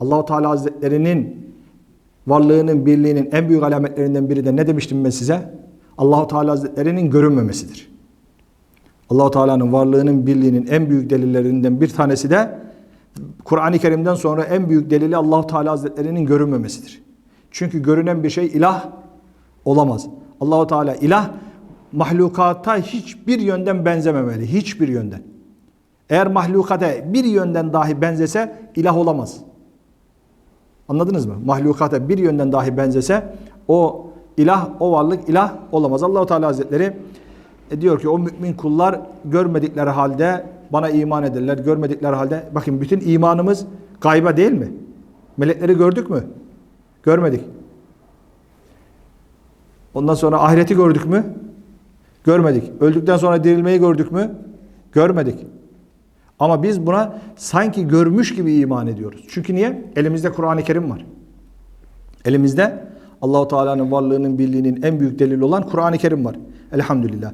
Allahu Teala Hazretlerinin varlığının, birliğinin en büyük alametlerinden biri de ne demiştim ben size? Allahu Teala Hazretlerinin görünmemesidir. Allahu Teala'nın varlığının, birliğinin en büyük delillerinden bir tanesi de Kur'an-ı Kerim'den sonra en büyük delili Allahu Teala Hazretlerinin görünmemesidir. Çünkü görünen bir şey ilah olamaz. Allahu Teala ilah mahlukata hiçbir yönden benzememeli. Hiçbir yönden. Eğer mahlukata bir yönden dahi benzese ilah olamaz. Anladınız mı? Mahlukata bir yönden dahi benzese o ilah, o varlık ilah olamaz. Allahu Teala Hazretleri e, diyor ki o mümin kullar görmedikleri halde bana iman ederler. Görmedikleri halde bakın bütün imanımız gayba değil mi? Melekleri gördük mü? Görmedik. Ondan sonra ahireti gördük mü? Görmedik. Öldükten sonra dirilmeyi gördük mü? Görmedik. Ama biz buna sanki görmüş gibi iman ediyoruz. Çünkü niye? Elimizde Kur'an-ı Kerim var. Elimizde Allahu Teala'nın varlığının birliğinin en büyük delili olan Kur'an-ı Kerim var. Elhamdülillah.